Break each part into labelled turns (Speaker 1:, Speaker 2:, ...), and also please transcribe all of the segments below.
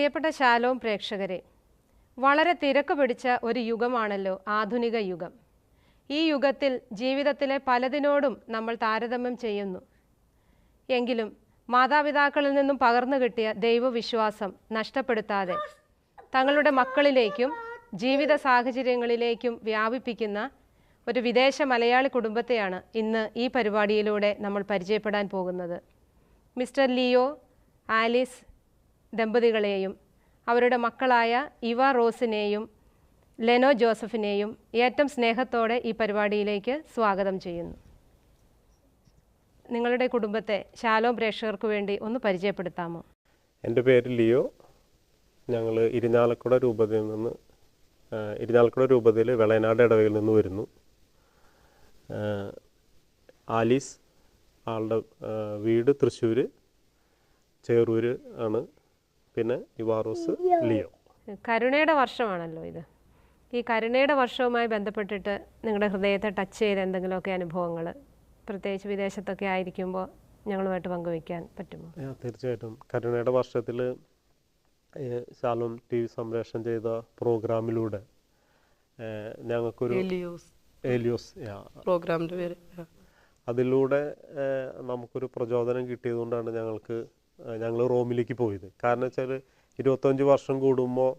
Speaker 1: പ്രിയപ്പെട്ട ശാലോം പ്രേക്ഷകരെ വളരെ തിരക്ക് പിടിച്ച ഒരു യുഗമാണല്ലോ ആധുനിക യുഗം. ഈ യുഗത്തിൽ ജീവിതത്തിലെ പലതിനോടും നമ്മൾ താരതമ്യം ചെയ്യുന്നു. എങ്കിലും മാതാപിതാക്കളിൽ നിന്നും പകർന്നു കിട്ടിയ ദൈവവിശ്വാസം നഷ്ടപ്പെടുത്താതെ തങ്ങളുടെ മക്കളിലേക്കും ജീവിത സാഹചര്യങ്ങളിലേക്കും വ്യാപിപ്പിക്കുന്ന ഒരു വിദേശ മലയാളി കുടുംബത്തെയാണ് ഇന്ന് ഈ പരിപാടിയിലൂടെ നമ്മൾ പരിചയപ്പെടാൻ പോകുന്നത്. മിസ്റ്റർ ലിയോ ആലിസ് ദമ്പതികളെയും അവരുടെ മക്കളായ ഇവ റോസിനെയും ലെനോ ജോസഫിനെയും ഏറ്റവും സ്നേഹത്തോടെ ഈ പരിപാടിയിലേക്ക് സ്വാഗതം ചെയ്യുന്നു. നിങ്ങളുടെ കുടുംബത്തെ ശാലോ പ്രേക്ഷകർക്ക് വേണ്ടി ഒന്ന് പരിചയപ്പെടുത്താമോ?
Speaker 2: എന്റെ പേര് ലിയോ. ഞങ്ങൾ ഇരിഞ്ഞാലക്കുട രൂപതയിൽ നിന്ന് ഇരിഞ്ഞാലക്കുട രൂപതയിൽ വിളയനാട് ഇടവയിൽ നിന്ന് വരുന്നു. ആലീസ് ആളുടെ വീട് തൃശ്ശൂർ ചേറൂർ ആണ്. പിന്നെ ഇവാറോസ് ലിയോ.
Speaker 1: കരുണയുടെ വർഷമാണല്ലോ ഇത്. ഈ കരുണയുടെ വർഷവുമായി ബന്ധപ്പെട്ടിട്ട് നിങ്ങളുടെ ഹൃദയത്തെ ടച്ച് ചെയ്ത എന്തെങ്കിലുമൊക്കെ അനുഭവങ്ങൾ പ്രത്യേകിച്ച് വിദേശത്തൊക്കെ ആയിരിക്കുമ്പോൾ ഞങ്ങളുമായിട്ട് പങ്കുവയ്ക്കാൻ പറ്റുമോ?
Speaker 2: തീർച്ചയായിട്ടും. കരുണയുടെ വർഷത്തിൽ ശാലോം ടി വി സംപ്രേഷണം ചെയ്ത പ്രോഗ്രാമിലൂടെ ഞങ്ങൾക്കൊരു
Speaker 3: എലിയോസ്. പ്രോഗ്രാമിന്റെ പേര്.
Speaker 2: അതിലൂടെ നമുക്കൊരു പ്രചോദനം കിട്ടിയതുകൊണ്ടാണ് ഞങ്ങൾക്ക് ഞങ്ങൾ റോമിലേക്ക് പോയത്. കാരണം വെച്ചാൽ ഇരുപത്തഞ്ച് വർഷം കൂടുമ്പോൾ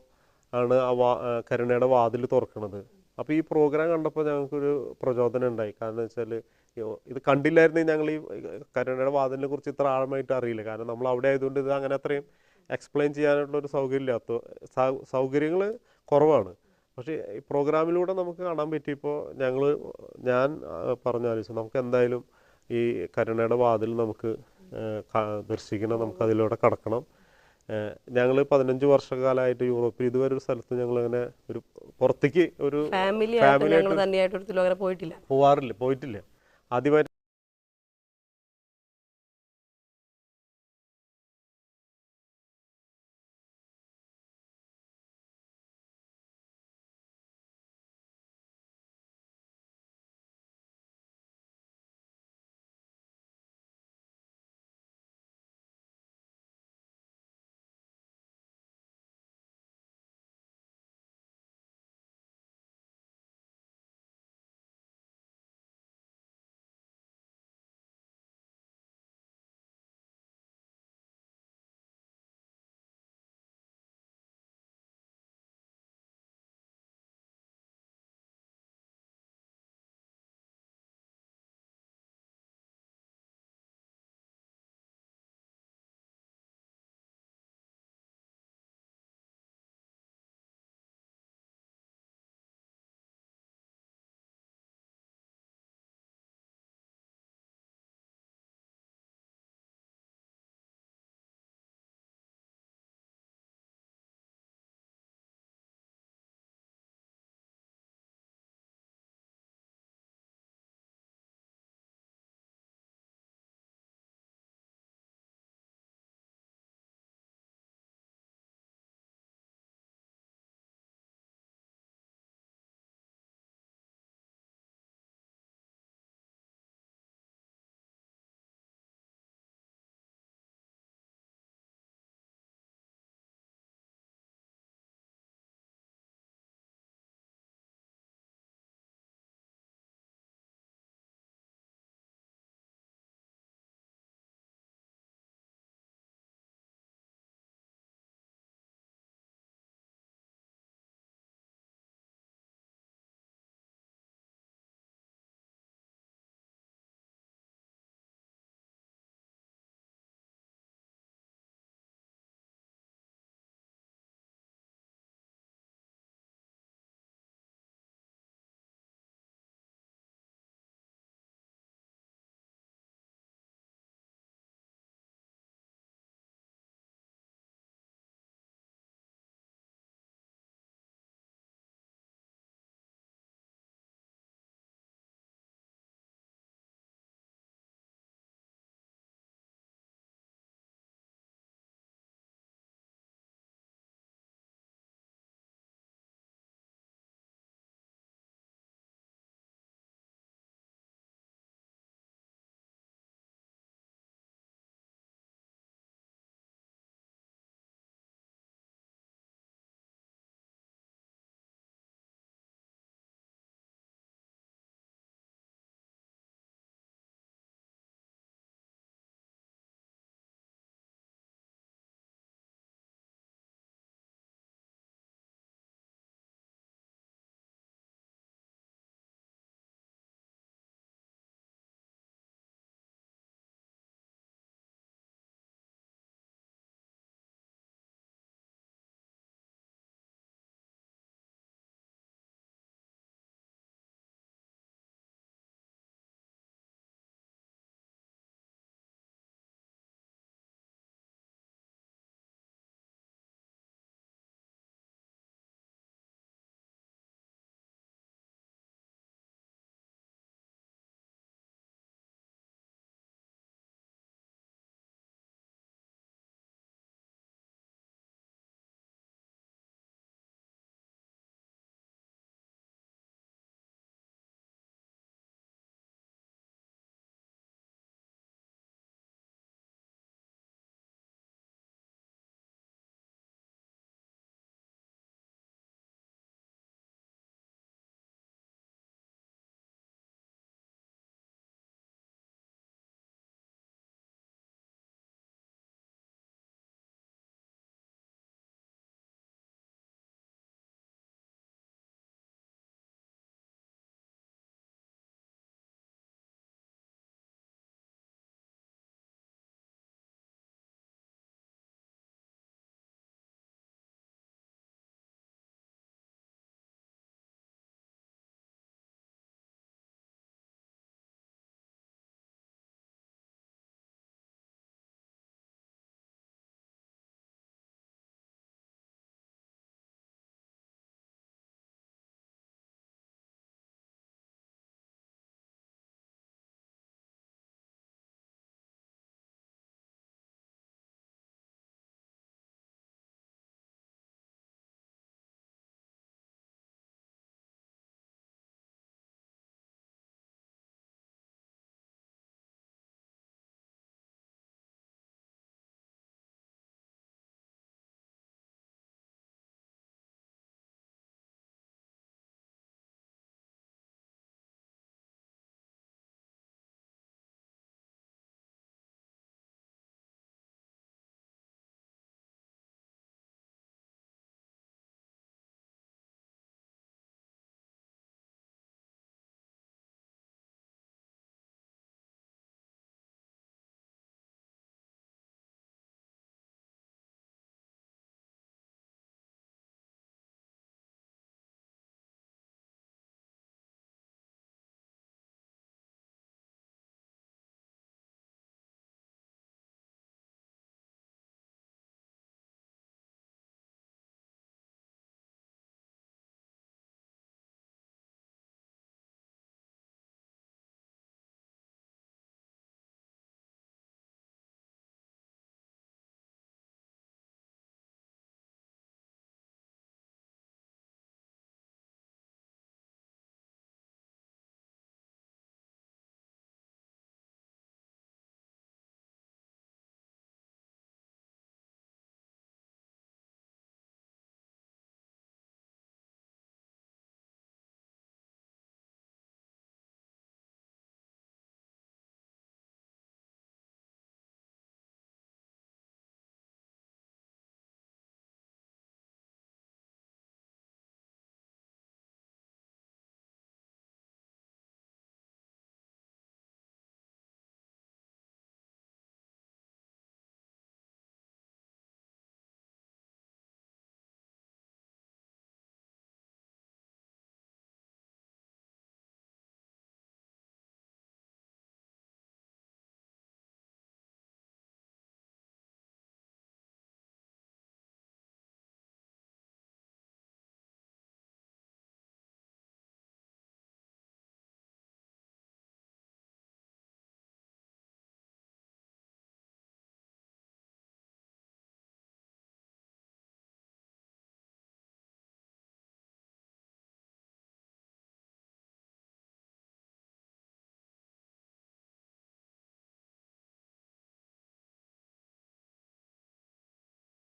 Speaker 2: ആണ് ആ വാ കരുണയുടെ വാതിൽ തുറക്കണത്. അപ്പോൾ ഈ പ്രോഗ്രാം കണ്ടപ്പോൾ ഞങ്ങൾക്കൊരു പ്രചോദനം ഉണ്ടായി. കാരണം വെച്ചാൽ ഇത് കണ്ടില്ലായിരുന്നെങ്കിൽ ഞങ്ങൾ ഈ കരുണയുടെ വാതിലിനെ കുറിച്ച് ഇത്ര ആഴമായിട്ട് അറിയില്ല. കാരണം നമ്മൾ അവിടെ ആയതുകൊണ്ട് ഇത് അങ്ങനെ അത്രയും എക്സ്പ്ലെയിൻ ചെയ്യാനുള്ള ഒരു സൗകര്യം ഇല്ലാത്ത സൗകര്യങ്ങൾ കുറവാണ്. പക്ഷേ ഈ പ്രോഗ്രാമിലൂടെ നമുക്ക് കാണാൻ പറ്റിയപ്പോൾ ഞങ്ങൾ ഞാൻ പറഞ്ഞാലോചിച്ചു നമുക്ക് എന്തായാലും ഈ കരുണയുടെ വാതിൽ നമുക്ക് ദർശിക്കണം നമുക്ക് അതിലൂടെ കടക്കണം ഞങ്ങൾ പതിനഞ്ച് വർഷക്കാലമായിട്ട് യൂറോപ്പിൽ ഇതുവരെ ഒരു സ്ഥലത്ത് ഞങ്ങൾ അങ്ങനെ ഒരു പുറത്തേക്ക് ഒരു
Speaker 3: ഫാമിലി പോയിട്ടില്ല.
Speaker 2: പോവാറില്ല പോയിട്ടില്ല. ആദ്യമായിട്ട്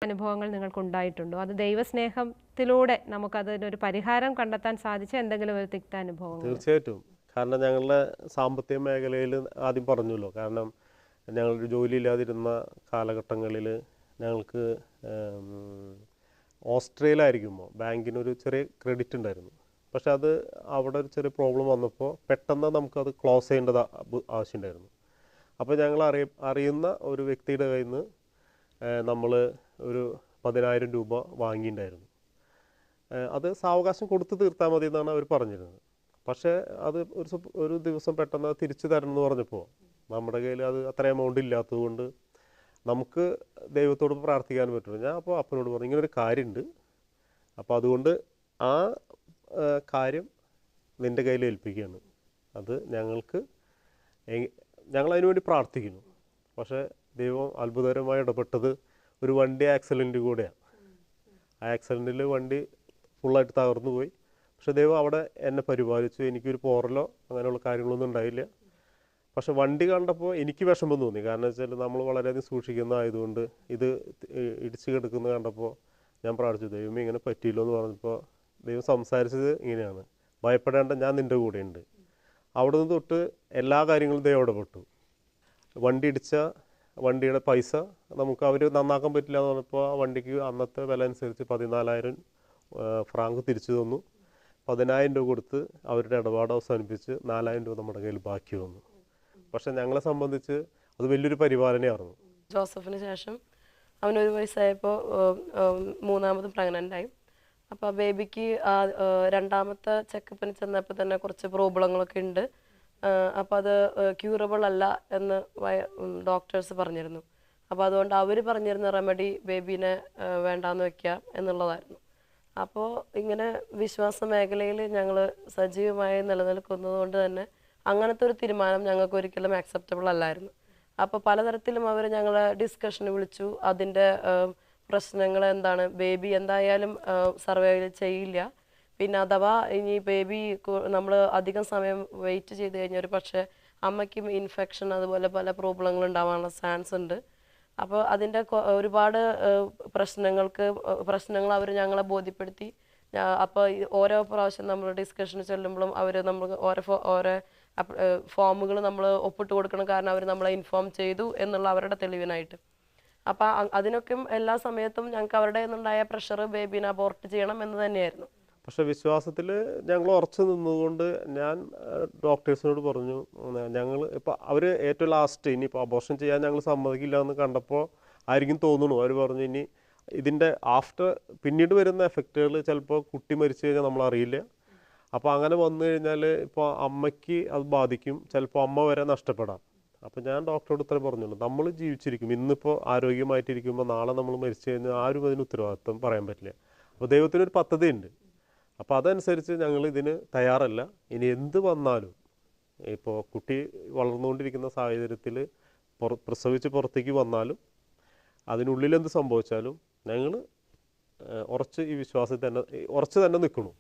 Speaker 1: അനുഭവങ്ങൾ നിങ്ങൾക്ക് ഉണ്ടായിട്ടുണ്ടോ അത് ദൈവസ്നേഹത്തിലൂടെ നമുക്കതിനൊരു പരിഹാരം കണ്ടെത്താൻ സാധിച്ച എന്തെങ്കിലും ഒരു തിക്ത അനുഭവം
Speaker 2: തീർച്ചയായിട്ടും. കാരണം ഞങ്ങളുടെ സാമ്പത്തിക മേഖലയിൽ ആദ്യം പറഞ്ഞല്ലോ. കാരണം ഞങ്ങളൊരു ജോലി ഇല്ലാതിരുന്ന കാലഘട്ടങ്ങളിൽ ഞങ്ങൾക്ക് ഓസ്ട്രേലിയ ആയിരിക്കുമ്പോൾ ബാങ്കിനൊരു ചെറിയ ക്രെഡിറ്റ് ഉണ്ടായിരുന്നു. പക്ഷെ അത് അവിടെ ഒരു ചെറിയ പ്രോബ്ലം വന്നപ്പോൾ പെട്ടെന്ന് നമുക്കത് ക്ലോസ് ചെയ്യേണ്ടത് ആവശ്യമുണ്ടായിരുന്നു. അപ്പോൾ ഞങ്ങൾ അറിയ അറിയുന്ന ഒരു വ്യക്തിയുടെ കയ്യിൽ നിന്ന് നമ്മൾ ഒരു പതിനായിരം രൂപ വാങ്ങിയിട്ടുണ്ടായിരുന്നു. അത് സാവകാശം കൊടുത്തു തീർത്താൽ മതി എന്നാണ് അവർ പറഞ്ഞിരുന്നത്. പക്ഷേ അത് ഒരു ഒരു ദിവസം പെട്ടെന്ന് തിരിച്ചു തരണം എന്ന് പറഞ്ഞപ്പോൾ നമ്മുടെ കയ്യിൽ അത് അത്ര എമൗണ്ട് ഇല്ലാത്തത് കൊണ്ട് നമുക്ക് ദൈവത്തോട് പ്രാർത്ഥിക്കാൻ പറ്റുള്ളൂ. ഞാൻ അപ്പോൾ അപ്പനോട് പറഞ്ഞു ഇങ്ങനൊരു കാര്യമുണ്ട് അപ്പോൾ അതുകൊണ്ട് ആ കാര്യം നിന്റെ കയ്യിൽ ഏൽപ്പിക്കുകയാണ്. അത് ഞങ്ങൾക്ക് ഞങ്ങളതിനു വേണ്ടി പ്രാർത്ഥിക്കുന്നു. പക്ഷേ ദൈവം അത്ഭുതകരമായി ഇടപെട്ടത് ഒരു വണ്ടി ആക്സിഡന്റ് കൂടെയാണ് ആ ആക്സിഡന്റിൽ വണ്ടി ഫുള്ളായിട്ട് തകർന്നു പോയി. പക്ഷെ ദൈവം അവിടെ എന്നെ പരിപാലിച്ചു. എനിക്കൊരു പോറലോ അങ്ങനെയുള്ള കാര്യങ്ങളൊന്നും ഉണ്ടായില്ല. പക്ഷെ വണ്ടി കണ്ടപ്പോൾ എനിക്ക് വിഷമം തോന്നി. കാരണം വെച്ചാൽ നമ്മൾ വളരെയധികം സൂക്ഷിക്കുന്നതായതുകൊണ്ട് ഇത് ഇടിച്ചു കിടക്കുന്നത് കണ്ടപ്പോൾ ഞാൻ പ്രാർത്ഥിച്ചു ദൈവമേ ഇങ്ങനെ പറ്റിയില്ലോ എന്ന് പറഞ്ഞപ്പോൾ ദൈവം സംസാരിച്ചത് ഇങ്ങനെയാണ്. ഭയപ്പെടേണ്ട ഞാൻ നിന്റെ കൂടെയുണ്ട്. അവിടെ നിന്ന് തൊട്ട് എല്ലാ കാര്യങ്ങളും ദൈവം ഇടപെട്ടു വണ്ടി ഇടിച്ച വണ്ടിയുടെ പൈസ നമുക്ക് അവർ നന്നാക്കാൻ പറ്റില്ല എന്ന് പറഞ്ഞപ്പോൾ ആ വണ്ടിക്ക് അന്നത്തെ വില അനുസരിച്ച് പതിനാലായിരം ഫ്രാങ്ക് തിരിച്ചു തന്നു. പതിനായിരം രൂപ കൊടുത്ത് അവരുടെ ഇടപാട് അവസാനിപ്പിച്ച് നാലായിരം രൂപ നമ്മുടെ കയ്യിൽ ബാക്കി വന്നു. പക്ഷെ ഞങ്ങളെ സംബന്ധിച്ച് അത് വലിയൊരു പരിപാലനയായിരുന്നു.
Speaker 3: ജോസഫിന് ശേഷം അവനൊരു വയസ്സായപ്പോൾ മൂന്നാമതും പ്രഗ്നന്റ് ആയി അപ്പോൾ ബേബിക്ക് രണ്ടാമത്തെ ചെക്കപ്പിന് ചെന്നപ്പോൾ തന്നെ കുറച്ച് പ്രോബ്ലങ്ങളൊക്കെ ഉണ്ട്. അപ്പോൾ അത് ക്യൂറബിൾ അല്ല എന്ന് ഡോക്ടേഴ്സ് പറഞ്ഞിരുന്നു. അപ്പോൾ അതുകൊണ്ട് അവർ പറഞ്ഞിരുന്ന റെമഡി ബേബീനെ വേണ്ടാന്ന് വെക്കുക എന്നുള്ളതായിരുന്നു. അപ്പോൾ ഇങ്ങനെ വിശ്വാസ മേഖലയിൽ ഞങ്ങൾ സജീവമായി നിലനിൽക്കുന്നത് കൊണ്ട് തന്നെ അങ്ങനത്തെ ഒരു തീരുമാനം ഞങ്ങൾക്ക് ഒരിക്കലും അക്സെപ്റ്റബിൾ അല്ലായിരുന്നു. അപ്പോൾ പലതരത്തിലും അവർ ഞങ്ങളെ ഡിസ്കഷന് വിളിച്ചു. അതിന്റെ പ്രശ്നങ്ങൾ എന്താണ് ബേബി എന്തായാലും സർവൈവ് ചെയ്യില്ല. പിന്നെ അഥവാ ഇനി ബേബി നമ്മൾ അധികം സമയം വെയിറ്റ് ചെയ്ത് കഴിഞ്ഞാൽ ഒരു പക്ഷേ അമ്മയ്ക്കും ഇൻഫെക്ഷൻ അതുപോലെ പല പ്രോബ്ലങ്ങൾ ഉണ്ടാവാനുള്ള ചാൻസ് ഉണ്ട്. അപ്പോൾ അതിന്റെ ഒരുപാട് പ്രശ്നങ്ങൾക്ക് പ്രശ്നങ്ങൾ അവർ ഞങ്ങളെ ബോധ്യപ്പെടുത്തി. അപ്പോൾ ഓരോ പ്രാവശ്യം നമ്മൾ ഡിസ്കഷന് ചെല്ലുമ്പോഴും അവർ നമ്മൾ ഓരോ ഓരോ ഫോമുകൾ നമ്മൾ ഒപ്പിട്ട് കൊടുക്കണം കാരണം അവർ നമ്മളെ ഇൻഫോം ചെയ്തു എന്നുള്ള അവരുടെ തെളിവിനായിട്ട്. അപ്പോൾ അതിനൊക്കെ എല്ലാ സമയത്തും ഞങ്ങൾക്ക് അവരുടെ നിന്നുണ്ടായ പ്രഷർ ബേബീനെ അബോർട്ട് ചെയ്യണം എന്ന് തന്നെയായിരുന്നു.
Speaker 2: പക്ഷെ വിശ്വാസത്തിൽ ഞങ്ങൾ ഉറച്ചു നിന്നതുകൊണ്ട് ഞാൻ ഡോക്ടേഴ്സിനോട് പറഞ്ഞു ഞങ്ങൾ ഇപ്പോൾ അവർ ഏറ്റവും ലാസ്റ്റ് ഇനിയിപ്പോൾ അബോർഷൻ ചെയ്യാൻ ഞങ്ങൾ സമ്മതിക്കില്ല എന്ന് കണ്ടപ്പോൾ ആയിരിക്കും തോന്നുന്നു അവർ പറഞ്ഞു ഇനി ഇതിന്റെ ആഫ്റ്റർ പിന്നീട് വരുന്ന എഫക്റ്റുകൾ ചിലപ്പോൾ കുട്ടി മരിച്ചു കഴിഞ്ഞാൽ നമ്മൾ അറിയില്ല. അപ്പോൾ അങ്ങനെ വന്നു കഴിഞ്ഞാൽ ഇപ്പോൾ അമ്മയ്ക്ക് അത് ബാധിക്കും. ചിലപ്പോൾ അമ്മ വരെ നഷ്ടപ്പെടാം. അപ്പോൾ ഞാൻ ഡോക്ടറോട് ഉത്തരം പറഞ്ഞുള്ളൂ. നമ്മൾ ജീവിച്ചിരിക്കും. ഇന്നിപ്പോൾ ആരോഗ്യമായിട്ടിരിക്കുമ്പോൾ നാളെ നമ്മൾ മരിച്ചു കഴിഞ്ഞാൽ ആരും അതിന് ഉത്തരവാദിത്വം പറയാൻ പറ്റില്ല. അപ്പോൾ ദൈവത്തിനൊരു പദ്ധതിയുണ്ട്. അപ്പോൾ അതനുസരിച്ച് ഞങ്ങൾ ഇതിന് തയ്യാറല്ല. ഇനി എന്ത് വന്നാലും ഇപ്പോൾ കുട്ടി വളർന്നുകൊണ്ടിരിക്കുന്ന സാഹചര്യത്തിൽ പുറ പ്രസവിച്ച് പുറത്തേക്ക് വന്നാലും അതിനുള്ളിൽ എന്ത് സംഭവിച്ചാലും ഞങ്ങൾ ഉറച്ച് ഈ വിശ്വാസത്തിൽ തന്നെ ഉറച്ച് തന്നെ നിൽക്കണു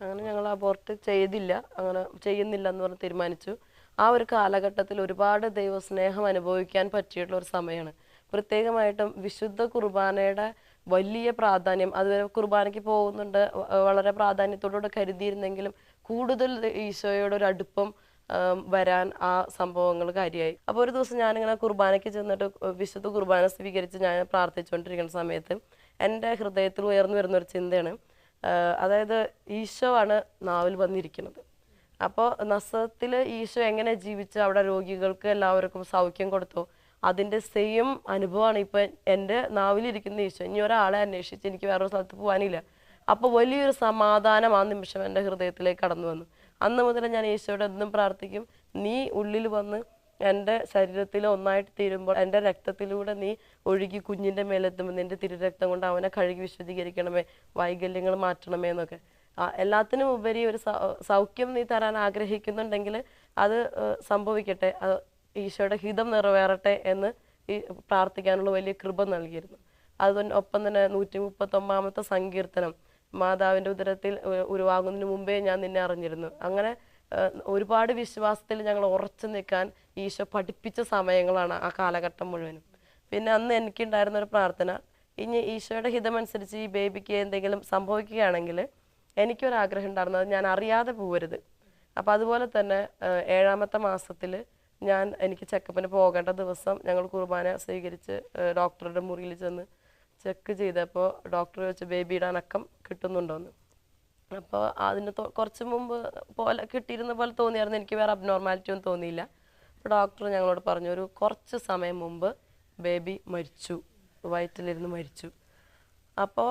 Speaker 3: അങ്ങനെ ഞങ്ങൾ അബോർട്ട് ചെയ്തില്ല. അങ്ങനെ ചെയ്യുന്നില്ല എന്ന് പറഞ്ഞ് തീരുമാനിച്ചു. ആ ഒരു കാലഘട്ടത്തിൽ ഒരുപാട് ദൈവസ്നേഹം അനുഭവിക്കാൻ പറ്റിയിട്ടുള്ള ഒരു സമയമാണ്. പ്രത്യേകമായിട്ടും വിശുദ്ധ കുർബാനയുടെ വലിയ പ്രാധാന്യം അതുവരെ കുർബാനയ്ക്ക് പോകുന്നുണ്ട്. വളരെ പ്രാധാന്യത്തോടുകൂടെ കരുതിയിരുന്നെങ്കിലും കൂടുതൽ ഈശോയോട് ഒരു അടുപ്പം വരാൻ ആ സംഭവങ്ങൾ കാര്യമായി. അപ്പോൾ ഒരു ദിവസം ഞാനിങ്ങനെ കുർബാനയ്ക്ക് ചെന്നിട്ട് വിശുദ്ധ കുർബാന സ്വീകരിച്ച് ഞാൻ പ്രാർത്ഥിച്ചുകൊണ്ടിരിക്കുന്ന സമയത്ത് എന്റെ ഹൃദയത്തിൽ ഉയർന്നു വരുന്ന ഒരു ചിന്തയാണ് അതായത് ഈശോ ആണ് നാവിൽ വന്നിരിക്കുന്നത്. അപ്പോൾ നസത്തിൽ ഈശോ എങ്ങനെ ജീവിച്ച് അവിടെ രോഗികൾക്ക് എല്ലാവർക്കും സൗഖ്യം കൊടുത്തു അതിന്റെ സെയിം അനുഭവമാണ് ഇപ്പം എന്റെ നാവിലിരിക്കുന്ന ഈശോ. ഇനി ഒരാളെ അന്വേഷിച്ച് എനിക്ക് വേറൊരു സ്ഥലത്ത് പോകാനില്ല അപ്പോൾ വലിയൊരു സമാധാനം ആ നിമിഷം എന്റെ ഹൃദയത്തിലേക്ക് കടന്നു വന്നു. അന്ന് മുതൽ ഞാൻ ഈശോയോട് എന്നും പ്രാർത്ഥിക്കും നീ ഉള്ളിൽ വന്ന് എന്റെ ശരീരത്തിൽ ഒന്നായിട്ട് തീരുമ്പോൾ എന്റെ രക്തത്തിലൂടെ നീ ഒഴുകി കുഞ്ഞിന്റെ മേലെത്തുമ്പോൾ നിന്റെ തിരുരക്തം കൊണ്ട് അവനെ കഴുകി വിശുദ്ധീകരിക്കണമേ വൈകല്യങ്ങൾ മാറ്റണമേ എന്നൊക്കെ. എല്ലാത്തിനും ഉപരി ഒരു സൗഖ്യം നീ തരാൻ ആഗ്രഹിക്കുന്നുണ്ടെങ്കിൽ അത് സംഭവിക്കട്ടെ. ഈശോയുടെ ഹിതം നിറവേറട്ടെ എന്ന് ഈ പ്രാർത്ഥിക്കാനുള്ള വലിയ കൃപ നൽകിയിരുന്നു. അതുകൊണ്ട് ഒപ്പം തന്നെ നൂറ്റി മുപ്പത്തൊമ്പതാമത്തെ സങ്കീർത്തനം മാതാവിന്റെ ഉദരത്തിൽ ഉരുവാകുന്നതിന് മുമ്പേ ഞാൻ നിന്നെ അറിഞ്ഞിരുന്നു. അങ്ങനെ ഒരുപാട് വിശ്വാസത്തിൽ ഞങ്ങൾ ഉറച്ചു നിൽക്കാൻ ഈശോ പഠിപ്പിച്ച സമയങ്ങളാണ് ആ കാലഘട്ടം മുഴുവനും. പിന്നെ അന്ന് എനിക്കുണ്ടായിരുന്ന ഒരു പ്രാർത്ഥന ഇനി ഈശോയുടെ ഹിതമനുസരിച്ച് ഈ ബേബിക്ക് എന്തെങ്കിലും സംഭവിക്കുകയാണെങ്കിൽ എനിക്കൊരാഗ്രഹം ഉണ്ടായിരുന്നു. അത് ഞാൻ അറിയാതെ പോകരുത്. അപ്പോൾ അതുപോലെ തന്നെ ഏഴാമത്തെ മാസത്തിൽ ഞാൻ എനിക്ക് ചെക്കപ്പിന് പോകേണ്ട ദിവസം ഞങ്ങൾ കുർബാന സ്വീകരിച്ച് ഡോക്ടറുടെ മുറിയിൽ ചെന്ന് ചെക്ക് ചെയ്തപ്പോൾ ഡോക്ടർ ചോദിച്ചു ബേബിയുടെ അനക്കം കിട്ടുന്നുണ്ടോയെന്ന് അപ്പോൾ അതിന് കുറച്ച് മുമ്പ് പോലെ കിട്ടിയിരുന്ന പോലെ തോന്നിയായിരുന്നു. എനിക്ക് വേറെ അബ്നോർമാലിറ്റി ഒന്നും തോന്നിയില്ല. അപ്പോൾ ഡോക്ടർ ഞങ്ങളോട് പറഞ്ഞു ഒരു കുറച്ച് സമയം മുമ്പ് ബേബി മരിച്ചു വയറ്റിലിരുന്ന് മരിച്ചു. അപ്പോൾ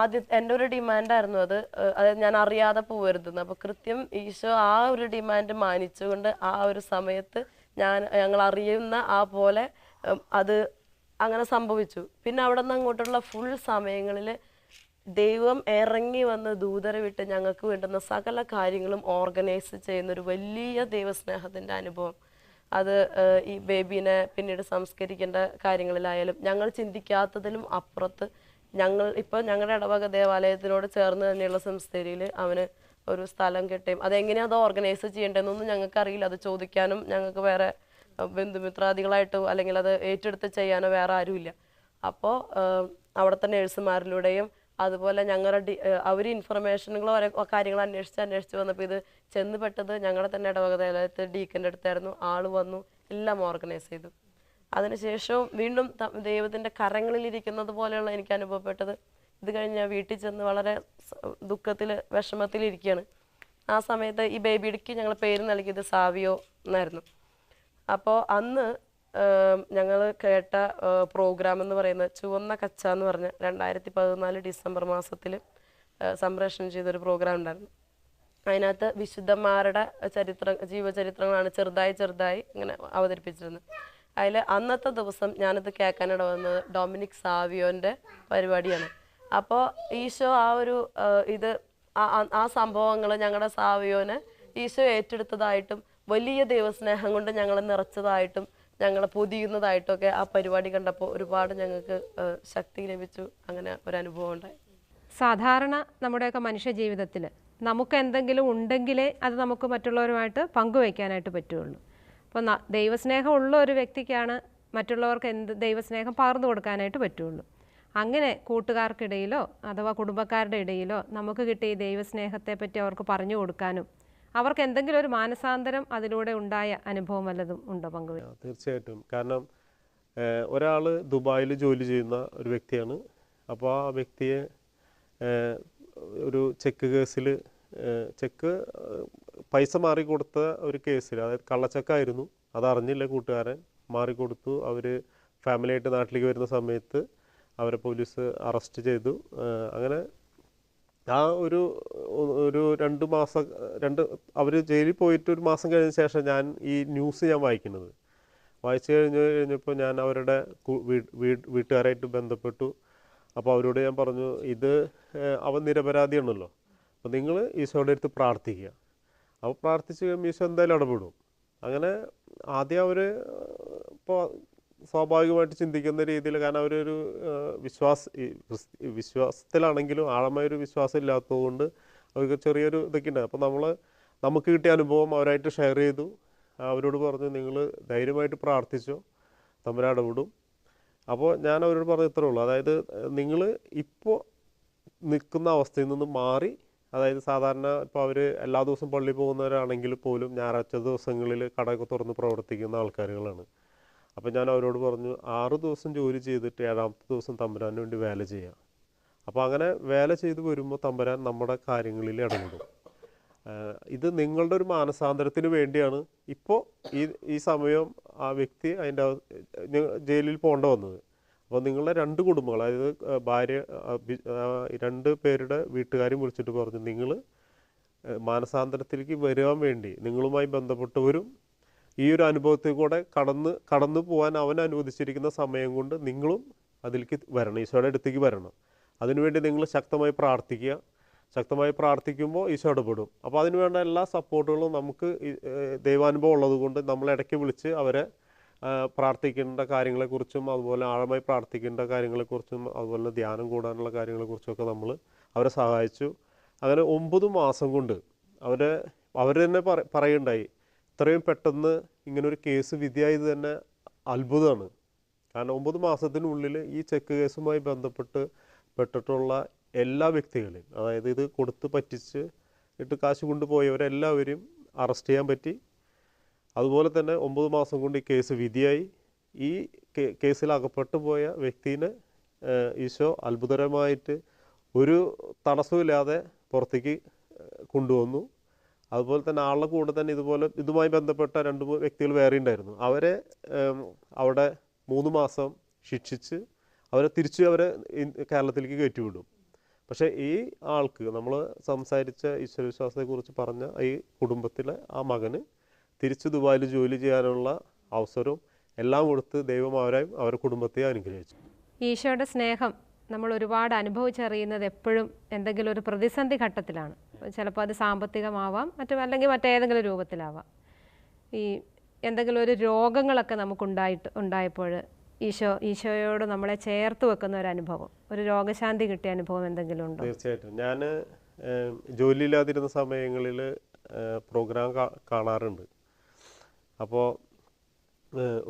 Speaker 3: ആദ്യം എന്റെ ഒരു ഡിമാൻഡായിരുന്നു അത് അതായത് ഞാൻ അറിയാതെ പോകരുതെന്ന് അപ്പോൾ കൃത്യം ഈശോ ആ ഒരു ഡിമാൻഡ് മാനിച്ചുകൊണ്ട് ആ ഒരു സമയത്ത് ഞാൻ ഞങ്ങൾ അറിയുന്ന ആ പോലെ അത് അങ്ങനെ സംഭവിച്ചു. പിന്നെ അവിടെ നിന്ന് അങ്ങോട്ടുള്ള ഫുൾ സമയങ്ങളിൽ ദൈവം ഇറങ്ങി വന്ന് ദൂതരെ വിട്ട് ഞങ്ങൾക്ക് വേണ്ടുന്ന സകല കാര്യങ്ങളും ഓർഗനൈസ് ചെയ്യുന്ന ഒരു വലിയ ദൈവസ്നേഹത്തിന്റെ അനുഭവം. അത് ഈ ബേബീനെ പിന്നീട് സംസ്കരിക്കേണ്ട കാര്യങ്ങളിലായാലും ഞങ്ങൾ ചിന്തിക്കാത്തതിലും അപ്പുറത്ത് ഞങ്ങൾ ഇപ്പോൾ ഞങ്ങളുടെ ഇടവക ദേവാലയത്തിനോട് ചേർന്ന് തന്നെയുള്ള സംസ്ഥയിൽ അവന് ഒരു സ്ഥലം കിട്ടുകയും അതെങ്ങനെയാണ് അത് ഓർഗനൈസ് ചെയ്യേണ്ടതെന്നൊന്നും ഞങ്ങൾക്ക് അറിയില്ല അത് ചോദിക്കാനും ഞങ്ങൾക്ക് വേറെ ബന്ധുമിത്രാദികളായിട്ടോ അല്ലെങ്കിൽ അത് ഏറ്റെടുത്ത് ചെയ്യാനോ വേറെ ആരുമില്ല. അപ്പോൾ അവിടുത്തെ നഴ്സുമാരിലൂടെയും അതുപോലെ ഞങ്ങളുടെ അവർ ഇൻഫർമേഷനുകളോ ഓരോ കാര്യങ്ങൾ അന്വേഷിച്ച് അന്വേഷിച്ച് വന്നപ്പോൾ ഇത് ചെന്ന് പെട്ടത് ഞങ്ങളുടെ തന്നെ ഇടവകതയിലത്ത് ഡീക്കന്റെ അടുത്തായിരുന്നു. ആൾ വന്നു എല്ലാം ഓർഗനൈസ് ചെയ്തു. അതിനുശേഷവും വീണ്ടും ദൈവത്തിന്റെ കരങ്ങളിലിരിക്കുന്നത് പോലെയുള്ള എനിക്ക് അനുഭവപ്പെട്ടത് ഇത് കഴിഞ്ഞ് വീട്ടിൽ ചെന്ന് വളരെ ദുഃഖത്തിൽ വിഷമത്തിലിരിക്കുകയാണ് ആ സമയത്ത് ഈ ബേബിക്ക് ഞങ്ങൾ പേര് നൽകിയത് സാവിയോ എന്നായിരുന്നു. അപ്പോൾ അന്ന് ഞങ്ങൾ കേട്ട പ്രോഗ്രാം എന്ന് പറയുന്നത് ചുവന്ന കച്ച എന്ന് പറഞ്ഞ രണ്ടായിരത്തി പതിനാല് ഡിസംബർ മാസത്തിൽ സംപ്രേഷണം ചെയ്തൊരു പ്രോഗ്രാം ഉണ്ടായിരുന്നു. അതിനകത്ത് വിശുദ്ധന്മാരുടെ ചരിത്ര ജീവചരിത്രങ്ങളാണ് ചെറുതായി ചെറുതായി ഇങ്ങനെ അവതരിപ്പിച്ചിരുന്നത്. അതിൽ അന്നത്തെ ദിവസം ഞാനത് കേൾക്കാനിട വന്നത് ഡൊമിനിക് സാവിയോന്റെ പരിപാടിയാണ്. അപ്പോൾ ഈശോ ആ ഒരു ഇത് ആ- സംഭവങ്ങൾ ഞങ്ങളുടെ സാവിയോനെ ഈശോ ഏറ്റെടുത്തതായിട്ടും വലിയ ദൈവസ്നേഹം കൊണ്ട് ഞങ്ങൾ നിറച്ചതായിട്ടും ഞങ്ങളെ പൊതിയുന്നതായിട്ടും ഒക്കെ ആ പരിപാടി കണ്ടപ്പോൾ ഒരുപാട് ഞങ്ങൾക്ക് ശക്തി ലഭിച്ചു. അങ്ങനെ ഒരു അനുഭവം ഉണ്ടായി.
Speaker 1: സാധാരണ നമ്മുടെയൊക്കെ മനുഷ്യ ജീവിതത്തിൽ നമുക്ക് എന്തെങ്കിലും ഉണ്ടെങ്കിലേ അത് നമുക്ക് മറ്റുള്ളവരുമായിട്ട് പങ്കുവയ്ക്കാനായിട്ട് പറ്റുള്ളൂ. അപ്പോൾ ദൈവസ്നേഹം ഉള്ള ഒരു വ്യക്തിക്കാണ് മറ്റുള്ളവർക്ക് എന്ത് ദൈവസ്നേഹം പകർന്നു കൊടുക്കാനായിട്ട് പറ്റുള്ളൂ. അങ്ങനെ കൂട്ടുകാർക്കിടയിലോ അഥവാ കുടുംബക്കാരുടെ ഇടയിലോ നമുക്ക് കിട്ടിയ ദൈവസ്നേഹത്തെ പറ്റി അവർക്ക് പറഞ്ഞു കൊടുക്കാനും അവർക്ക് എന്തെങ്കിലും ഒരു മാനസാന്തരം അതിലൂടെ ഉണ്ടായ അനുഭവം വല്ലതും ഉണ്ടോ പങ്കുവയ്ക്കാൻ
Speaker 2: തീർച്ചയായിട്ടും. കാരണം ഒരാൾ ദുബായിൽ ജോലി ചെയ്യുന്ന ഒരു വ്യക്തിയാണ്. അപ്പോൾ ആ വ്യക്തിയെ ഒരു ചെക്ക് കേസിൽ ചെക്ക് പൈസ മാറി കൊടുത്ത ഒരു കേസിൽ അതായത് കള്ളച്ചക്കായിരുന്നു. അതറിഞ്ഞില്ല കൂട്ടുകാരൻ. മാറിക്കൊടുത്തു. അവർ ഫാമിലിയായിട്ട് നാട്ടിലേക്ക് വരുന്ന സമയത്ത് അവരെ പോലീസ് അറസ്റ്റ് ചെയ്തു. അങ്ങനെ ആ ഒരു ഒരു രണ്ട് മാസം രണ്ട് അവർ ജയിലിൽ പോയിട്ട് ഒരു മാസം കഴിഞ്ഞ ശേഷം ഞാൻ ഈ ന്യൂസ് ഞാൻ വായിക്കുന്നത്. വായിച്ചു കഴിഞ്ഞ് കഴിഞ്ഞപ്പോൾ ഞാൻ അവരുടെ വീട്ടുകാരായിട്ട് ബന്ധപ്പെട്ടു. അപ്പോൾ അവരോട് ഞാൻ പറഞ്ഞു ഇത് അവൻ നിരപരാധിയാണല്ലോ. അപ്പോൾ നിങ്ങൾ ഈശോയുടെ അടുത്ത് പ്രാർത്ഥിക്കുക. അപ്പോൾ പ്രാർത്ഥിച്ച് കഴിയുമ്പോൾ ഈശോ എന്തായാലും ഇടപെടും. അങ്ങനെ ആദ്യം അവർ ഇപ്പോൾ സ്വാഭാവികമായിട്ട് ചിന്തിക്കുന്ന രീതിയിൽ കാരണം അവരൊരു വിശ്വാസ വിശ്വാസത്തിലാണെങ്കിലും ആഴമായൊരു വിശ്വാസം ഇല്ലാത്തതുകൊണ്ട് അവർക്ക് ചെറിയൊരു ഇതൊക്കെ ഉണ്ട് അപ്പോൾ നമ്മൾ നമുക്ക് കിട്ടിയ അനുഭവം അവരായിട്ട് ഷെയർ ചെയ്തു. അവരോട് പറഞ്ഞു നിങ്ങൾ ധൈര്യമായിട്ട് പ്രാർത്ഥിച്ചോ തമ്മിൽ ഇടപെടും. അപ്പോൾ ഞാൻ അവരോട് പറഞ്ഞു ഇത്രേ ഉള്ളൂ. അതായത് നിങ്ങൾ ഇപ്പോൾ നിൽക്കുന്ന അവസ്ഥയിൽ നിന്ന് മാറി അതായത് സാധാരണ ഇപ്പോൾ അവർ എല്ലാ ദിവസവും പള്ളി പോകുന്നവരാണെങ്കിൽ പോലും ഞായറാഴ്ച ദിവസങ്ങളിൽ കടയൊക്കെ തുറന്ന് പ്രവർത്തിക്കുന്ന ആൾക്കാരുകളാണ്. അപ്പോൾ ഞാൻ അവരോട് പറഞ്ഞു ആറ് ദിവസം ജോലി ചെയ്തിട്ട് ഏഴാമത്തെ ദിവസം തമ്പുരാന് വേണ്ടി വേല ചെയ്യാം. അപ്പോൾ അങ്ങനെ വേല ചെയ്ത് വരുമ്പോൾ തമ്പുരാൻ നമ്മുടെ കാര്യങ്ങളിൽ ഇടപെടും. ഇത് നിങ്ങളുടെ ഒരു മാനസാന്തരത്തിന് വേണ്ടിയാണ് ഇപ്പോൾ ഈ ഈ സമയം ആ വ്യക്തി അതിന്റെ ജയിലിൽ പോകേണ്ട വന്നത്. അപ്പോൾ നിങ്ങളുടെ രണ്ട് കുടുംബങ്ങൾ അതായത് ഭാര്യ രണ്ട് പേരുടെ വീട്ടുകാരും വിളിച്ചിട്ട് പറഞ്ഞു നിങ്ങൾ മാനസാന്തരത്തിലേക്ക് വരുവാൻ വേണ്ടി നിങ്ങളുമായി ബന്ധപ്പെട്ടവരും ഈ ഒരു അനുഭവത്തിൽ കൂടെ കടന്ന് കടന്നു പോകാൻ അവൻ അനുവദിച്ചിരിക്കുന്ന സമയം കൊണ്ട് നിങ്ങളും അതിലേക്ക് വരണം ഈശോയുടെ അടുത്തേക്ക് വരണം. അതിനുവേണ്ടി നിങ്ങൾ ശക്തമായി പ്രാർത്ഥിക്കുക. ശക്തമായി പ്രാർത്ഥിക്കുമ്പോൾ ഈശോ ഇടപെടും. അപ്പോൾ അതിനുവേണ്ട എല്ലാ സപ്പോർട്ടുകളും നമുക്ക് ദൈവാനുഭവം ഉള്ളത് കൊണ്ട് നമ്മൾ ഇടയ്ക്ക് വിളിച്ച് അവരെ പ്രാർത്ഥിക്കേണ്ട കാര്യങ്ങളെക്കുറിച്ചും അതുപോലെ ആഴമായി പ്രാർത്ഥിക്കേണ്ട കാര്യങ്ങളെക്കുറിച്ചും അതുപോലെ ധ്യാനം കൂടാനുള്ള കാര്യങ്ങളെക്കുറിച്ചൊക്കെ നമ്മൾ അവരെ സഹായിച്ചു. അങ്ങനെ ഒമ്പത് മാസം കൊണ്ട് അവരെ അവർ തന്നെ പറ പറയുണ്ടായി ഇത്രയും പെട്ടെന്ന് ഇങ്ങനൊരു കേസ് വിധിയായത് തന്നെ അത്ഭുതമാണ്. കാരണം ഒമ്പത് മാസത്തിനുള്ളിൽ ഈ ചെക്ക് കേസുമായി ബന്ധപ്പെട്ട് പെട്ടിട്ടുള്ള എല്ലാ വ്യക്തികളെയും അതായത് ഇത് കൊടുത്ത് പറ്റിച്ച് ഇട്ട് കാശ് കൊണ്ടുപോയവരെല്ലാവരെയും അറസ്റ്റ് ചെയ്യാൻ പറ്റി. അതുപോലെ തന്നെ ഒമ്പത് മാസം കൊണ്ട് ഈ കേസ് വിധിയായി. ഈ കേസിൽ അകപ്പെട്ടു പോയ വ്യക്തിനെ ഈശോ അത്ഭുതകരമായിട്ട് ഒരു തടസ്സമില്ലാതെ പുറത്തേക്ക് കൊണ്ടുവന്നു. അതുപോലെ തന്നെ ആളുടെ കൂടെ തന്നെ ഇതുപോലെ ഇതുമായി ബന്ധപ്പെട്ട രണ്ട് വ്യക്തികൾ വേറെ ഉണ്ടായിരുന്നു. അവരെ അവിടെ മൂന്ന് മാസം ശിക്ഷിച്ച് അവരെ തിരിച്ച് അവരെ കേരളത്തിലേക്ക് കയറ്റിവിടും. പക്ഷേ ഈ ആൾക്ക് നമ്മൾ സംസാരിച്ച ഈശ്വരവിശ്വാസത്തെക്കുറിച്ച് പറഞ്ഞ ഈ കുടുംബത്തിലെ ആ മകന് തിരിച്ച് ദുബായിൽ ജോലി ചെയ്യാനുള്ള അവസരവും എല്ലാം കൊടുത്ത് ദൈവം അവരെയും അവരുടെ കുടുംബത്തെയും അനുഗ്രഹിച്ചു.
Speaker 1: ഈശോയുടെ സ്നേഹം നമ്മൾ ഒരുപാട് അനുഭവിച്ചറിയുന്നത് എപ്പോഴും എന്തെങ്കിലും ഒരു പ്രതിസന്ധി ഘട്ടത്തിലാണ്. ചിലപ്പോൾ അത് സാമ്പത്തികമാവാം മറ്റു അല്ലെങ്കിൽ മറ്റേതെങ്കിലും രൂപത്തിലാവാം. ഈ എന്തെങ്കിലും ഒരു രോഗങ്ങളൊക്കെ നമുക്കുണ്ടായിട്ട് ഉണ്ടായപ്പോൾ ഈശോ ഈശോയോട് നമ്മളെ ചേർത്ത് വെക്കുന്ന ഒരു അനുഭവം ഒരു രോഗശാന്തി കിട്ടിയ അനുഭവം എന്തെങ്കിലും ഉണ്ടോ?
Speaker 2: തീർച്ചയായിട്ടും. ഞാൻ ജോലിയില്ലാതിരുന്ന സമയങ്ങളിൽ പ്രോഗ്രാം കാണാറുണ്ട്. അപ്പോൾ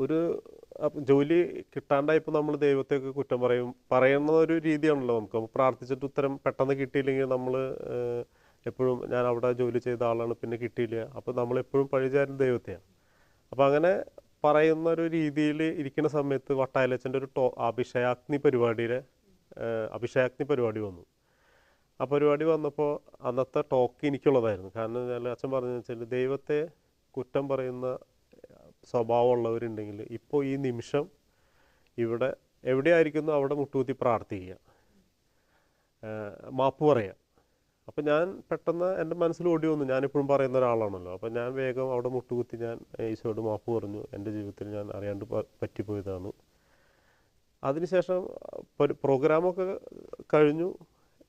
Speaker 2: ഒരു ജോലി കിട്ടാണ്ടായപ്പോൾ നമ്മൾ ദൈവത്തെയൊക്കെ കുറ്റം പറയും. പറയുന്ന ഒരു രീതിയാണല്ലോ നമുക്ക്. അപ്പോൾ പ്രാർത്ഥിച്ചിട്ട് ഉത്തരം പെട്ടെന്ന് കിട്ടിയില്ലെങ്കിൽ നമ്മൾ എപ്പോഴും ഞാൻ അവിടെ ജോലി ചെയ്ത ആളാണ് പിന്നെ കിട്ടിയില്ല. അപ്പോൾ നമ്മൾ എപ്പോഴും പഴിചാരും ദൈവത്തെയാണ്. അപ്പോൾ അങ്ങനെ പറയുന്ന ഒരു രീതിയിൽ ഇരിക്കുന്ന സമയത്ത് വട്ടായലച്ചന്റെ ഒരു ടോ അഭിഷയാഗ്നി പരിപാടിയുടെ അഭിഷയാഗ്നി പരിപാടി വന്നു. ആ പരിപാടി വന്നപ്പോൾ അന്നത്തെ ടോക്ക് എനിക്കുള്ളതായിരുന്നു. കാരണം അച്ഛൻ പറഞ്ഞു വെച്ചാൽ ദൈവത്തെ കുറ്റം പറയുന്ന സ്വഭാവമുള്ളവരുണ്ടെങ്കിൽ ഇപ്പോൾ ഈ നിമിഷം ഇവിടെ എവിടെയായിരിക്കുന്നു അവിടെ മുട്ടുകുത്തി പ്രാർത്ഥിക്കുക. മാപ്പ് പറയുക അപ്പം ഞാൻ പെട്ടെന്ന് എന്റെ മനസ്സിൽ ഓടി വന്നു. ഞാനിപ്പോഴും പറയുന്ന ഒരാളാണല്ലോ. അപ്പം ഞാൻ വേഗം അവിടെ മുട്ടുകുത്തി ഞാൻ ഈശോയോട് മാപ്പ് പറഞ്ഞു. എന്റെ ജീവിതത്തിൽ ഞാൻ അറിയാണ്ട് പറ്റിപ്പോയതാണ്. അതിനുശേഷം പരി- പ്രോഗ്രാമൊക്കെ കഴിഞ്ഞു.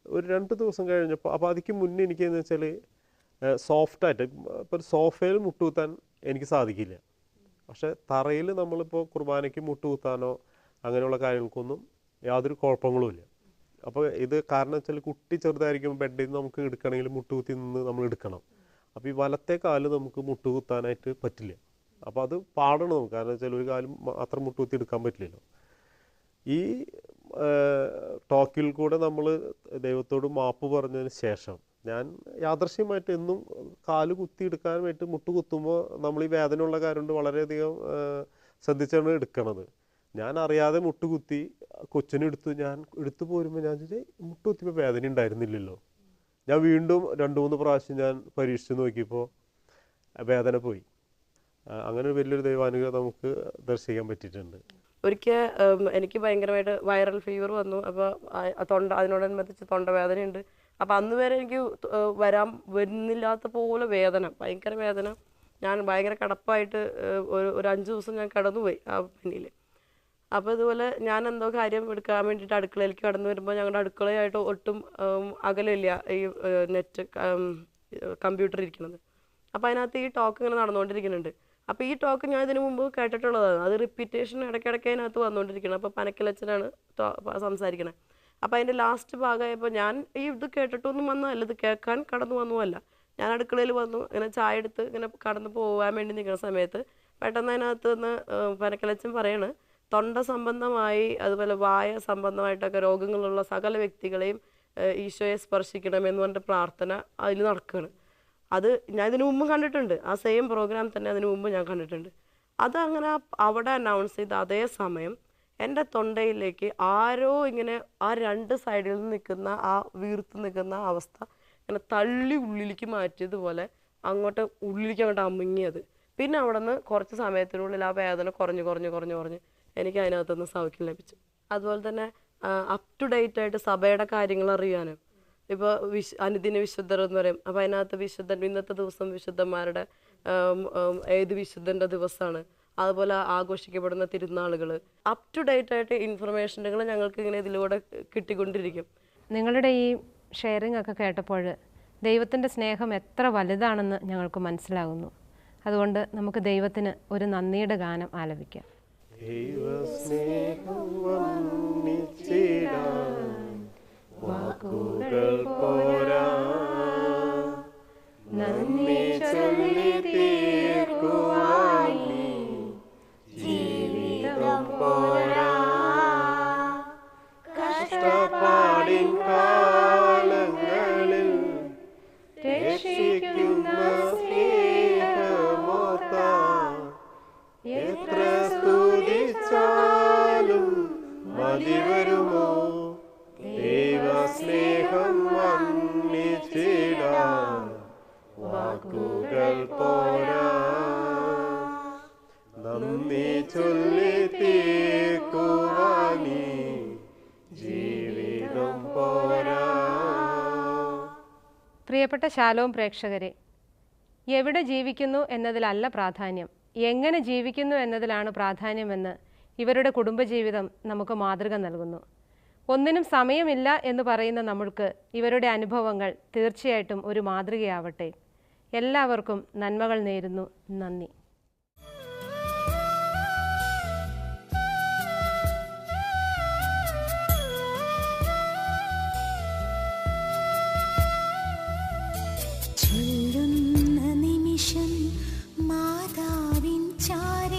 Speaker 2: ഒരു രണ്ട് ദിവസം കഴിഞ്ഞപ്പോൾ അപ്പോൾ അതിക്ക് മുന്നേ എനിക്ക് എന്ന് വെച്ചാൽ സോഫ്റ്റായിട്ട് ഇപ്പോൾ ഒരു സോഫയിൽ മുട്ടുകുത്താൻ എനിക്ക് സാധിക്കില്ല. പക്ഷേ തറയിൽ നമ്മളിപ്പോൾ കുർബാനയ്ക്ക് മുട്ടുകുത്താനോ അങ്ങനെയുള്ള കാര്യങ്ങൾക്കൊന്നും യാതൊരു കുഴപ്പങ്ങളുമില്ല. അപ്പോൾ ഇത് കാരണം വെച്ചാൽ കുട്ടി ചെറുതായിരിക്കുമ്പോൾ ബെഡിൽ നിന്ന് നമുക്ക് എടുക്കണമെങ്കിൽ മുട്ടുകുത്തി നിന്ന് നമ്മൾ എടുക്കണം. അപ്പോൾ ഈ വലത്തെ കാൽ നമുക്ക് മുട്ടുകുത്താനായിട്ട് പറ്റില്ല. അപ്പോൾ അത് പാടണം നമുക്ക്. കാരണം വെച്ചാൽ ഒരു കാലം മാത്രം മുട്ടുകുത്തി എടുക്കാൻ പറ്റില്ലല്ലോ. ഈ ടോക്കിൽ കൂടെ നമ്മൾ ദൈവത്തോട് മാപ്പ് പറഞ്ഞതിന് ശേഷം ഞാൻ യാദൃശ്യമായിട്ട് എന്നും കാൽ കുത്തിയെടുക്കാൻ വേണ്ടി മുട്ട് കുത്തുമ്പോൾ നമ്മൾ ഈ വേദനയുള്ള കാര്യം കൊണ്ട് വളരെയധികം ശ്രദ്ധിച്ചാണ് എടുക്കണത്. ഞാൻ അറിയാതെ മുട്ട് കുത്തി കൊച്ചിനെ എടുത്ത് ഞാൻ എടുത്തു പോരുമ്പോൾ ഞാൻ മുട്ട് കുത്തിയപ്പോൾ വേദന ഉണ്ടായിരുന്നില്ലല്ലോ. ഞാൻ വീണ്ടും രണ്ട് മൂന്ന് പ്രാവശ്യം ഞാൻ പരീക്ഷിച്ച് നോക്കിയപ്പോൾ വേദന പോയി. അങ്ങനെ ഒരു വലിയൊരു ദൈവാനുഗ്രഹം നമുക്ക് ദർശിക്കാൻ പറ്റിയിട്ടുണ്ട്.
Speaker 3: ഒരിക്കൽ എനിക്ക് ഭയങ്കരമായിട്ട് വൈറൽ ഫീവർ വന്നു. അപ്പോൾ തൊണ്ട അതിനോടനുബന്ധിച്ച് തൊണ്ടവേദനയുണ്ട്. അപ്പോൾ അന്ന് വരെ എനിക്ക് വരാൻ വരുന്നില്ലാത്ത പോലെ വേദന ഭയങ്കര വേദന. ഞാൻ ഭയങ്കര കടപ്പായിട്ട് ഒരു ഒരു അഞ്ച് ദിവസം ഞാൻ കിടന്നുപോയി ആ പനിയിൽ അപ്പോൾ ഇതുപോലെ ഞാൻ എന്തോ കാര്യം എടുക്കാൻ വേണ്ടിയിട്ട് അടുക്കളയിലേക്ക് കടന്നു വരുമ്പോൾ ഞങ്ങളുടെ അടുക്കളയായിട്ട് ഒട്ടും അകലില്ല ഈ നെറ്റ് കമ്പ്യൂട്ടർ ഇരിക്കുന്നത്. അപ്പോൾ അതിനകത്ത് ഈ ടോക്ക് ഇങ്ങനെ നടന്നുകൊണ്ടിരിക്കുന്നുണ്ട് അപ്പോൾ ഈ ടോക്ക് ഞാൻ ഇതിനു മുമ്പ് കേട്ടിട്ടുള്ളതാണ്. അത് റിപ്പീറ്റേഷൻ ഇടയ്ക്കിടയ്ക്ക് അതിനകത്ത് വന്നുകൊണ്ടിരിക്കണം അപ്പോൾ പനക്കലച്ചനാണ് സംസാരിക്കണേ. അപ്പോൾ അതിന്റെ ലാസ്റ്റ് ഭാഗമായപ്പോൾ ഞാൻ ഈ ഇത് കേട്ടിട്ടൊന്നും വന്നതല്ല ഇത് കേൾക്കാൻ കടന്നു വന്നതല്ല. ഞാൻ അടുക്കളയിൽ വന്നു ഇങ്ങനെ ചായ എടുത്ത് ഇങ്ങനെ കടന്നു പോകാൻ വേണ്ടി നിൽക്കുന്ന സമയത്ത് പെട്ടെന്ന് അതിനകത്ത് നിന്ന് പനക്കലച്ചൻ പറയാണ് തൊണ്ട സംബന്ധമായി അതുപോലെ വായ സംബന്ധമായിട്ടൊക്കെ രോഗങ്ങളുള്ള സകല വ്യക്തികളെയും ഈശോയെ സ്പർശിക്കണമെന്ന് പറഞ്ഞിട്ട് പ്രാർത്ഥന അതിൽ നടക്കുകയാണ് അത് ഞാൻ ഇതിനു മുമ്പ് കണ്ടിട്ടുണ്ട്. ആ സെയിം പ്രോഗ്രാം തന്നെ അതിനു മുമ്പ് ഞാൻ കണ്ടിട്ടുണ്ട്. അത് അങ്ങനെ ആ- അവിടെ അനൗൺസ് ചെയ്ത അതേ സമയം എന്റെ തൊണ്ടയിലേക്ക് ആരോ ഇങ്ങനെ ആ രണ്ട് സൈഡിൽ നിന്ന് നിൽക്കുന്ന ആ വീർത്ത് നിൽക്കുന്ന അവസ്ഥ ഇങ്ങനെ തള്ളി ഉള്ളിലേക്ക് മാറ്റിയതുപോലെ അങ്ങോട്ട് ഉള്ളിലേക്ക് അങ്ങോട്ട് അമുങ്ങിയത്. പിന്നെ അവിടെ നിന്ന് കുറച്ച് സമയത്തിനുള്ളിൽ ആ വേദന കുറഞ്ഞ് കുറഞ്ഞ് കുറഞ്ഞ് കുറഞ്ഞ് എനിക്ക് അതിനകത്തുനിന്ന് സൗഖ്യം ലഭിച്ചു. അതുപോലെ തന്നെ അപ് ടു ഡേറ്റ് ആയിട്ട് സഭയുടെ കാര്യങ്ങൾ അറിയാനും ഇപ്പോൾ വിശ് അനുദിന വിശുദ്ധർ എന്ന് പറയും. അപ്പോൾ അതിനകത്ത് വിശുദ്ധൻ ഇന്നത്തെ ദിവസം വിശുദ്ധന്മാരുടെ ഏത് വിശുദ്ധന്റെ ദിവസമാണ്? അതുപോലെ ആഘോഷിക്കപ്പെടുന്ന തിരുനാളുകൾ. അപ് ടു ഡേറ്റ് ആയിട്ട് ഇൻഫർമേഷനുകൾ ഞങ്ങൾക്ക് ഇങ്ങനെ ഇതിലൂടെ കിട്ടിക്കൊണ്ടിരിക്കും.
Speaker 1: നിങ്ങളുടെ ഈ ഷെയറിംഗ് ഒക്കെ കേട്ടപ്പോൾ ദൈവത്തിന്റെ സ്നേഹം എത്ര വലുതാണെന്ന് ഞങ്ങൾക്ക് മനസ്സിലാകുന്നു. അതുകൊണ്ട് നമുക്ക് ദൈവത്തിന് ഒരു നന്ദിയുടെ ഗാനം ആലപിക്കാം.
Speaker 2: വാക്കുകൾ പോരാ
Speaker 1: പ്രിയപ്പെട്ട ശാലോം പ്രേക്ഷകരെ എവിടെ ജീവിക്കുന്നു എന്നതിലല്ല പ്രാധാന്യം. എങ്ങനെ ജീവിക്കുന്നു എന്നതിലാണ് പ്രാധാന്യമെന്ന് ഇവരുടെ കുടുംബജീവിതം നമുക്ക് മാതൃക നൽകുന്നു. ഒന്നിനും സമയമില്ല എന്ന് പറയുന്ന നമ്മൾക്ക് ഇവരുടെ അനുഭവങ്ങൾ തീർച്ചയായിട്ടും ഒരു മാതൃകയാവട്ടെ. എല്ലാവർക്കും നന്മകൾ നേരുന്നു. നന്ദി. चार